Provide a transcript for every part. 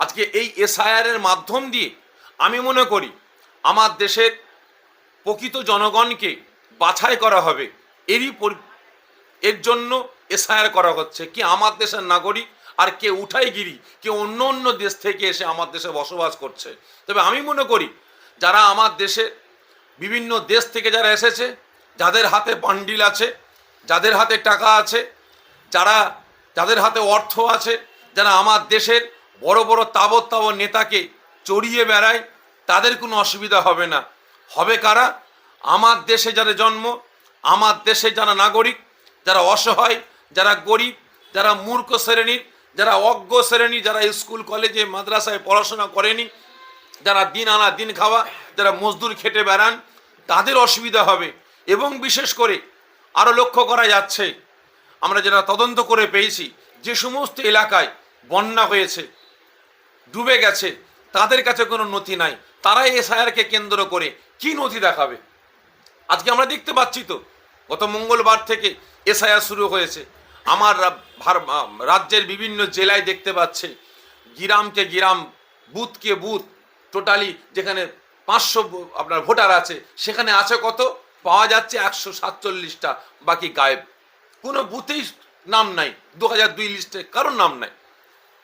আজকে এই এসআইআরের মাধ্যম দিয়ে আমি মনে করি আমার দেশের প্রকৃত জনগণকে বাছাই করা হবে। এরই এর জন্য এসআইআর করা হচ্ছে। কি আমার দেশের নাগরিক আর কে উঠাই গিরি কে অন্য অন্য দেশ থেকে এসে আমার দেশে বসবাস করছে। তবে আমি মনে করি যারা আমার দেশে বিভিন্ন দেশ থেকে যারা এসেছে, যাদের হাতে বান্ডিল আছে, যাদের হাতে টাকা আছে, যারা, যাদের হাতে অর্থ আছে, যারা আমার দেশের বড় বড় তাবৎ তাবৎ নেতাকে চড়িয়ে বেড়ায়, তাদের কোনো অসুবিধা হবে না। হবে কারা? আমার দেশে যারা জন্ম, আমার দেশে যারা নাগরিক, যারা অসহায়, যারা গরিব, যারা মূর্খ শ্রেণির যারা অজ্ঞ শ্রেণি, যারা স্কুল, কলেজে, মাদ্রাসায় পড়াশোনা করেনি, যারা দিন আনা দিন খাওয়া, যারা মজদুর খেটে বেড়ান, তাদের অসুবিধা হবে। এবং বিশেষ করে আরও লক্ষ্য করা যাচ্ছে, আমরা যেটা তদন্ত করে পেয়েছি, যে সমস্ত এলাকায় বন্যা হয়েছে ডুবে গেছে। তাদের কাছে কোনো নথি নাই। তারাই এসআইআরকে কেন্দ্র করে কি নথি দেখাবে? আজকে আমরা দেখতে পাচ্ছি তো, গত মঙ্গলবার থেকে এসআইআর শুরু হয়েছে। আমার রাজ্যের বিভিন্ন জেলায় দেখতে পাচ্ছে। গিরামকে গিরাম, বুথকে বুথ, টোটালি যেখানে পাঁচশো আপনার ভোটার আছে, সেখানে আছে কত? পাওয়া যাচ্ছে একশো সাতচল্লিশটা, বাকি গায়েব। কোনো বুথেই নাম নাই। দু হাজার দুই লিস্টে কারোর নাম নাই।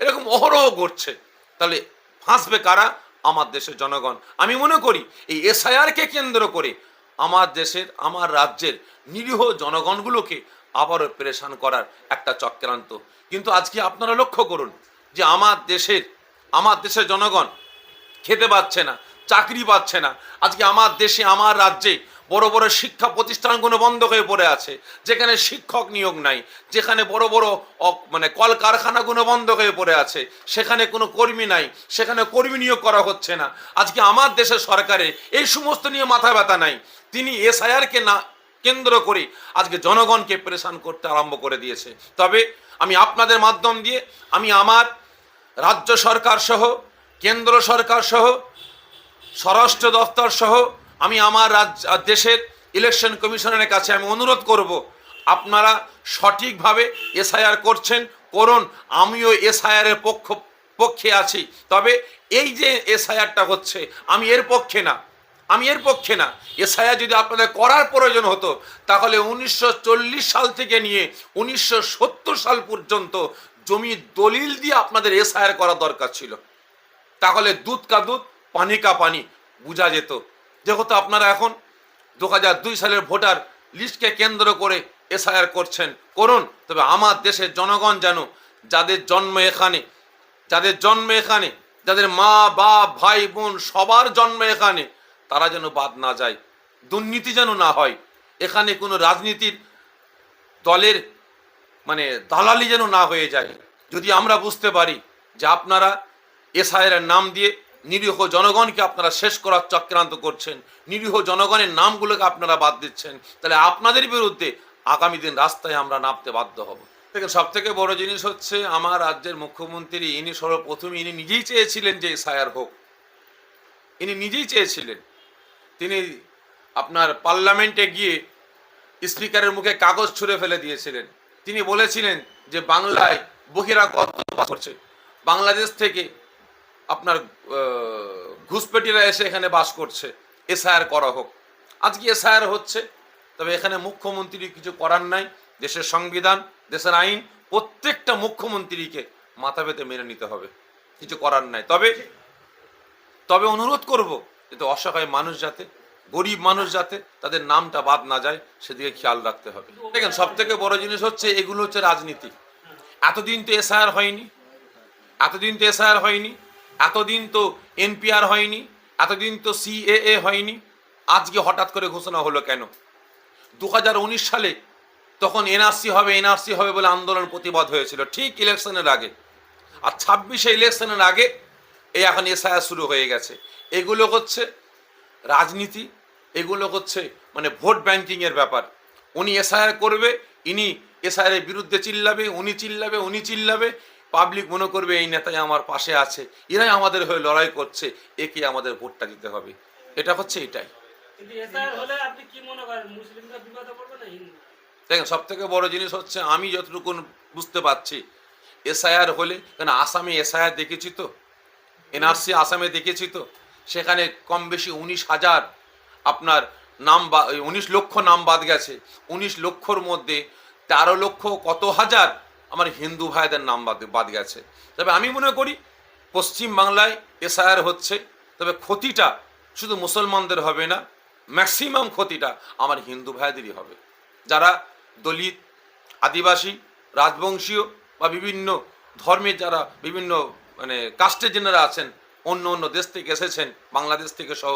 এরকম অহরহ ঘটছে। তাহলে ফাঁসবে কারা? আমার দেশের জনগণ। আমি মনে করি, এই এসআইআরকে কেন্দ্র করে আমার দেশের, আমার রাজ্যের নিরীহ জনগণগুলোকে আবারও প্রেশান করার একটা চক্রান্ত। কিন্তু আজকে আপনারা লক্ষ্য করুন যে আমার দেশের আমার দেশের জনগণ খেতে পাচ্ছে না, চাকরি পাচ্ছে না। আজকে আমার দেশে, আমার রাজ্যে বড় বড় শিক্ষা প্রতিষ্ঠানগুলো বন্ধ হয়ে পড়ে আছে, যেখানে শিক্ষক নিয়োগ নাই, যেখানে বড় বড় মানে কলকারখানাগুলো বন্ধ হয়ে পড়ে আছে, সেখানে কোনো কর্মী নাই, সেখানে কর্মী নিয়োগ করা হচ্ছে না। আজকে আমার দেশের সরকারে এই সমস্ত নিয়ে মাথা ব্যথা নাই। তিনি এসআইআরকে না, কেন্দ্র করে আজকে জনগণকে প্রেশান করতে আরম্ভ করে দিয়েছে। তবে আমি আপনাদের মাধ্যম দিয়ে, আমি আমার রাজ্য সরকার সহ, কেন্দ্র সরকার সহ, স্বরাষ্ট্র দফতর সহ আমি আমার দেশের ইলেকশন কমিশনের কাছে আমি অনুরোধ করব, আপনারা সঠিকভাবে এসআইআর করছেন, করুন, আমিও এসআইআর এর পক্ষ, পক্ষে আছি। তবে এই যে এসআইআরটা হচ্ছে, আমি এর পক্ষে না। আমি এর পক্ষে না। এসআইআর যদি আপনাদের করার প্রয়োজন হতো, তাহলে উনিশশো চল্লিশ সাল থেকে নিয়ে উনিশশো সত্তর সাল পর্যন্ত জমি দলিল দিয়ে আপনাদের এসআইআর করা দরকার ছিল। তাহলে দুধ কা দুধ, পানি কা পানি, বোঝা যেত। যেহেতু আপনারা এখন দু দুই সালের ভোটার লিস্টকে কেন্দ্র করে এসআইআর করছেন, করুন। তবে আমার দেশের জনগণ যেন যাদের জন্ম এখানে, যাদের জন্ম এখানে, যাদের মা, বাপ, ভাই, বোন সবার জন্ম এখানে, তারা যেন বাদ না যায়, দুর্নীতি যেন না হয়। এখানে কোনো রাজনীতির দলের মানে দালালি যেন না হয়ে যায়। যদি আমরা বুঝতে পারি যে আপনারা এসআইয়ের নাম দিয়ে নিরীহ জনগণকে আপনারা শেষ করার চক্রান্ত করছেন, নিরীহ জনগণের নামগুলোকে আপনারা বাদ দিচ্ছেন। তাহলে আপনাদের বিরুদ্ধে আগামী দিন রাস্তায় আমরা নামতে বাধ্য হব। দেখেন সব থেকে বড় জিনিস হচ্ছে আমার রাজ্যের মুখ্যমন্ত্রী, ইনি সর্বপ্রথম ইনি নিজেই চেয়েছিলেন যে এসআইআর হোক। ইনি নিজেই চেয়েছিলেন। তিনি আপনার পার্লামেন্টে গিয়ে স্পিকারের মুখে কাগজ ছুঁড়ে ফেলে দিয়েছিলেন। তিনি বলেছিলেন যে বাংলায় বহিরাগত করছে। বাংলাদেশ থেকে আপনার ঘুষপেটিরা এসে এখানে বাস করছে। এসআইআর করা হোক। আজকে এসআইআর হচ্ছে, তবে এখানে মুখ্যমন্ত্রী কিছু করার নাই। দেশের সংবিধান, দেশের আইন, প্রত্যেকটা মুখ্যমন্ত্রীকে মাথা পেতে মেনে নিতে হবে। কিছু করার নাই। তবে তবে অনুরোধ করব যাতে অসহায় মানুষ যাতে, গরিব মানুষ যাতে তাদের নামটা বাদ না যায়, সেদিকে খেয়াল রাখতে হবে। দেখেন সব থেকে বড় জিনিস হচ্ছে, এগুলো হচ্ছে রাজনীতি। এতদিন তো এসআইআর হয়নি। এতদিন তো এসআইআর হয়নি। এতদিন তো এনপিআর হয়নি, এতদিন তো সিএএ হয়নি, আজকে হঠাৎ করে ঘোষণা হলো কেন? দু হাজার উনিশ সালে তখন এনআরসি হবে এনআরসি হবে বলে আন্দোলন প্রতিবাদ হয়েছিল, ঠিক ইলেকশনের আগে। আর ছাব্বিশে ইলেকশনের আগে এই এখন এসআইআর শুরু হয়ে গেছে। এগুলো হচ্ছে রাজনীতি, এগুলো হচ্ছে মানে ভোট ব্যাংকিংয়ের ব্যাপার। উনি এসআইআর করবে, ইনি এসআইআর বিরুদ্ধে চিল্লাবে, উনি চিল্লাবে উনি চিল্লাবে পাবলিক মনে করবে এই নেতাই আমার পাশে আছে এরাই আমাদের হয়ে লড়াই করছে একে আমাদের ভোটটা দিতে হবে। এটা হচ্ছে এটাই। দেখেন সব থেকে বড় জিনিস হচ্ছে আমি যতটুকু বুঝতে পারছি এসআইআর হলে কেন আসামে এসআইআর দেখেছি তো? এনআরসি আসামে দেখেছি তো? সেখানে কম বেশি উনিশ হাজার আপনার নাম বা- উনিশ লক্ষ নাম বাদ গেছে। উনিশ লক্ষর মধ্যে তেরো লক্ষ কত হাজার আমার হিন্দু ভাইদের নাম বাদ বাদ গেছে। তবে আমি মনে করি, পশ্চিম বাংলায় এসআইআর হচ্ছে, তবে ক্ষতিটা শুধু মুসলমানদের হবে না ম্যাক্সিমাম ক্ষতিটা আমার হিন্দু ভাইদেরই হবে। যারা দলিত, আদিবাসী, রাজবংশীয় বা বিভিন্ন ধর্মের যারা বিভিন্ন মানে কাস্টের যেনারা আছেন, অন্য অন্য দেশ থেকে এসেছেন, বাংলাদেশ থেকে সহ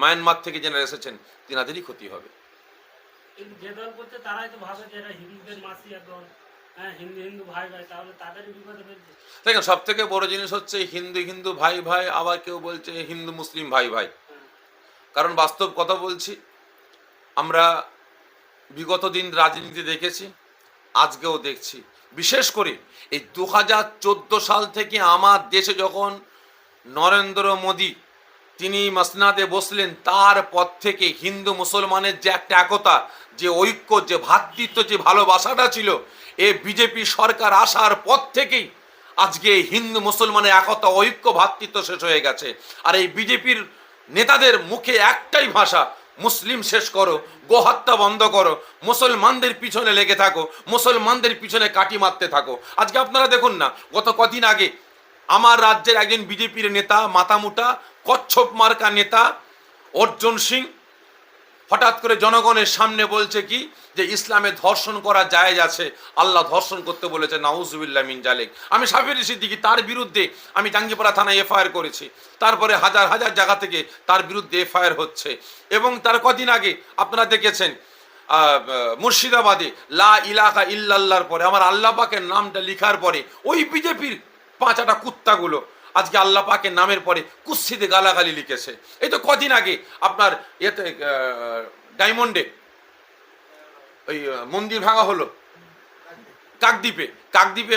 মায়ানমার থেকে যেনারা এসেছেন, তিনাদেরই ক্ষতি হবে। তারাই তো ভাবে হিন্দুদের হ্যাঁ দেখেন সব থেকে বড় জিনিস হচ্ছে হিন্দু হিন্দু ভাই ভাই আবার কেউ বলছে হিন্দু মুসলিম ভাই ভাই। হ্যাঁ। কারণ বাস্তব কথা বলছি আমরা বিগত দিন রাজনীতি দেখেছি আজকেও দেখছি। বিশেষ করে এই দু হাজার চোদ্দ সাল থেকে আমার দেশে যখন নরেন্দ্র মোদী তিনি মসনাদে বসলেন তারপর থেকে হিন্দু মুসলমানের যে একটা একতা যে ঐক্য যে ভ্রাতৃত্ব যে ভালোবাসাটা ছিল এ বিজেপি সরকার আসার পর থেকেই আজকে হিন্দু মুসলমানের একতা ঐক্য ভ্রাতৃত্ব শেষ হয়ে গেছে। আর এই বিজেপির নেতাদের মুখে একটাই ভাষা, মুসলিম শেষ করো, গোহত্যা বন্ধ করো, মুসলমানদের পিছনে লেগে থাকো, মুসলমানদের পিছনে কাটি মারতে থাকো। আজকে আপনারা দেখুন না, গত কদিন আগে আমার রাজ্যের একজন বিজেপির নেতা, মাতামুটা, কচ্ছপ মার্কা নেতা, অর্জুন সিং হঠাৎ করে জনগণের সামনে বলছে কি? যে ইসলামে ধর্ষণ করা জায়েজ আছে, আল্লাহ ধর্ষণ করতে বলেছে, নাউজুবিল্লাহ মিন জালেক। আমি সাফির সিদ্দিকি, তার বিরুদ্ধে আমি জাঙ্গিপাড়া থানায় এফআইআর করেছি। তারপরে হাজার হাজার জায়গা থেকে তার বিরুদ্ধে এফআইআর হচ্ছে। এবং তার কদিন আগে আপনারা দেখেছেন মুর্শিদাবাদে লা ইলাকা ইল্লাল্লাহর পরে, আমার আল্লাহ পাকের নামটা লিখার পরে ওই বিজেপির পাঁচাটা কুত্তাগুলো আজকে আল্লাহ পাকের নামের পরে কুৎসিতে গালাগালি লিখেছে। এই তো কদিন আগে আপনার এতে ডায়মন্ডে ওই মন্দির ভাঙা হলো। কাকদ্বীপে কাকদ্বীপে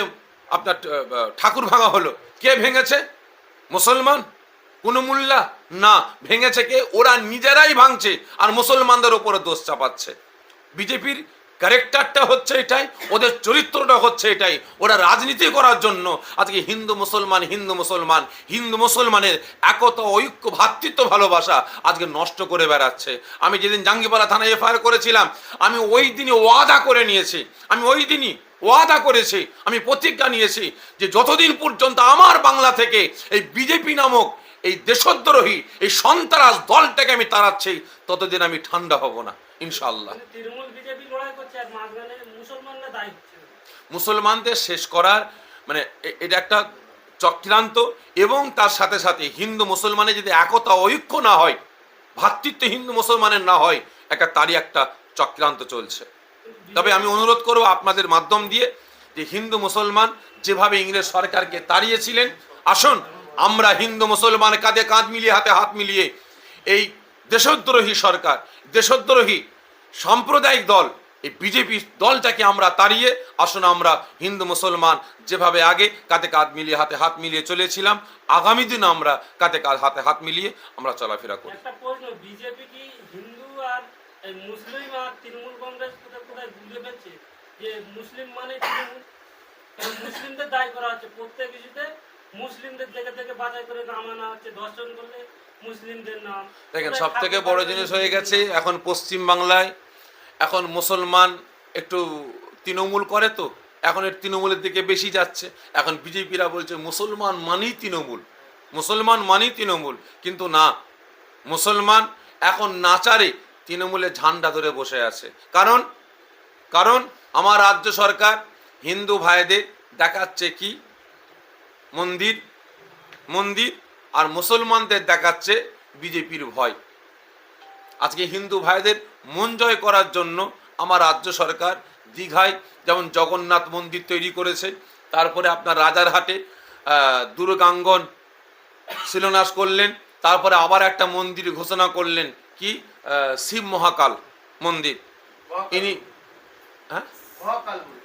আপনার ঠাকুর ভাঙা হলো। কে ভেঙেছে? মুসলমান? কোন মোল্লা? না, ভেঙেছে কে? ওরা নিজেরাই ভাঙছে, আর মুসলমানদের ওপরে দোষ চাপাচ্ছে। বিজেপির ক্যারেক্টারটা হচ্ছে এটাই, ওদের চরিত্রটা হচ্ছে এটাই। ওরা রাজনীতি করার জন্য আজকে হিন্দু মুসলমান হিন্দু মুসলমান, হিন্দু মুসলমানের একতা, ঐক্য ভ্রাতৃত্ব ভালোবাসা আজকে নষ্ট করে বেড়াচ্ছে। আমি যেদিন জাঙ্গিপাড়া থানায় এফআইআর করেছিলাম, আমি ওই দিনই ওয়াদা করে নিয়েছি, আমি ওই দিনই ওয়াদা করেছি, আমি প্রতিজ্ঞা নিয়েছি যে যতদিন পর্যন্ত আমার বাংলা থেকে এই বিজেপি নামক এই দেশদ্রোহী, এই সন্ত্রাস দলটাকে আমি তাড়াচ্ছি, ততদিন আমি ঠান্ডা হব না। হচ্ছে মুসলমানদের শেষ করার মানে এটা একটা চক্রান্ত এবং তার সাথে সাথে হিন্দু মুসলমানের যদি একতা ঐক্য না হয় ভ্রাতৃত্ব হিন্দু মুসলমানের না হয় একটা তারই একটা চক্রান্ত চলছে। তবে আমি অনুরোধ করব আপনাদের মাধ্যম দিয়ে যে হিন্দু মুসলমান যেভাবে ইংরেজ সরকারকে তাড়িয়েছিলেন আসুন আমরা হিন্দু মুসলমান কাঁধে কাঁধ মিলিয়ে হাতে হাত মিলিয়ে এই দেশদ্রোহী সরকার দেশদ্রোহী সাম্প্রদায়িক দল এই বিজেপি দলটাকে আমরা তাড়িয়ে আসুন আমরা হিন্দু মুসলমান যেভাবে আগে কাতে কাঁধ মিলিয়ে হাতে হাত মিলিয়ে চলেছিলাম আগামী দিন আমরা কাতে কাঁধ হাতে হাত মিলিয়ে আমরা চলাফেরা করি। বিজেপি কি হিন্দু আর মুসলিম আর তৃণমূল কংগ্রেস কোথায় কোথায় বুঝে ফেলছে যে মুসলিম মানে মুসলিমদের দায়ী করা হচ্ছে? প্রত্যেক ইস্যুতে মুসলিমদের থেকে থেকে বাছাই করে নাম আনা হচ্ছে দর্শন করলে মুসলিমদের নাম। দেখেন সব থেকে বড় জিনিস হয়ে গেছে এখন পশ্চিম বাংলায় এখন মুসলমান একটু তৃণমূল করে তো, এখন এর তৃণমূলের দিকে বেশি যাচ্ছে। এখন বিজেপিরা বলছে মুসলমান মানেই তৃণমূল, মুসলমান মানেই তৃণমূল। কিন্তু না, মুসলমান এখন নাচারে তৃণমূলের ঝান্ডা ধরে বসে আছে। কারণ কারণ আমার রাজ্য সরকার হিন্দু ভাইদের দেখাচ্ছে কি? মন্দির মন্দির, আর মুসলমানদের দেখাচ্ছে বিজেপির ভয়। আজকে হিন্দু ভাইদের মন জয় করার জন্য আমার রাজ্য সরকার দীঘায় যেমন জগন্নাথ মন্দির তৈরি করেছে তারপরে আপনার রাজারহাটে দুর্গাঙ্গন শিলান্যাস করলেন তারপরে আবার একটা মন্দির ঘোষণা করলেন কি শিব মহাকাল মন্দির। ইনি হ্যাঁ?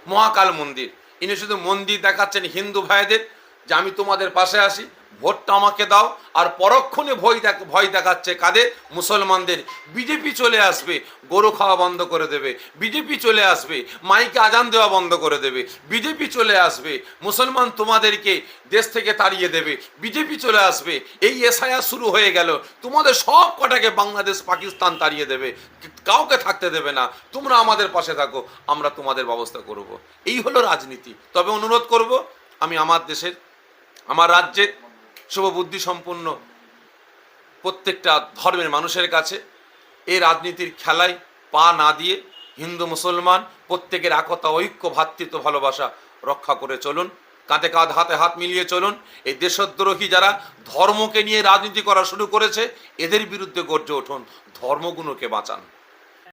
মহাকাল মন্দির। ইনি শুধু মন্দির দেখাচ্ছেন হিন্দু ভাইদের যে আমি তোমাদের পাশে আসি ভোটটা আমাকে দাও, আর পরক্ষণে ভয় দেখ, ভয় দেখাচ্ছে কাদের? মুসলমানদের। বিজেপি চলে আসবে, গরু খাওয়া বন্ধ করে দেবে। বিজেপি চলে আসবে, মাইকে আজান দেওয়া বন্ধ করে দেবে। বিজেপি চলে আসবে, মুসলমান তোমাদেরকে দেশ থেকে তাড়িয়ে দেবে। বিজেপি চলে আসবে, এই এসআইআর শুরু হয়ে গেল। তোমাদের সব কটাকে বাংলাদেশ, পাকিস্তান তাড়িয়ে দেবে। কাউকে থাকতে দেবে না। তোমরা আমাদের পাশে থাকো, আমরা তোমাদের ব্যবস্থা করব। এই হলো রাজনীতি। তবে অনুরোধ করব, আমি আমার দেশের, আমার রাজ্যের শুভবুদ্ধি সম্পন্ন প্রত্যেকটা ধর্মের মানুষের কাছে এই রাজনীতির খেলায় পা না দিয়ে হিন্দু মুসলমান প্রত্যেকের একতা, ঐক্য ভ্রাতৃত্ব ভালোবাসা রক্ষা করে চলুন, কাঁধে কাঁধ, হাতে হাত মিলিয়ে চলুন। এই দেশদ্রোহী যারা ধর্মকে নিয়ে রাজনীতি করা শুরু করেছে, এদের বিরুদ্ধে গর্জে উঠুন ধর্মগুলোকে বাঁচান।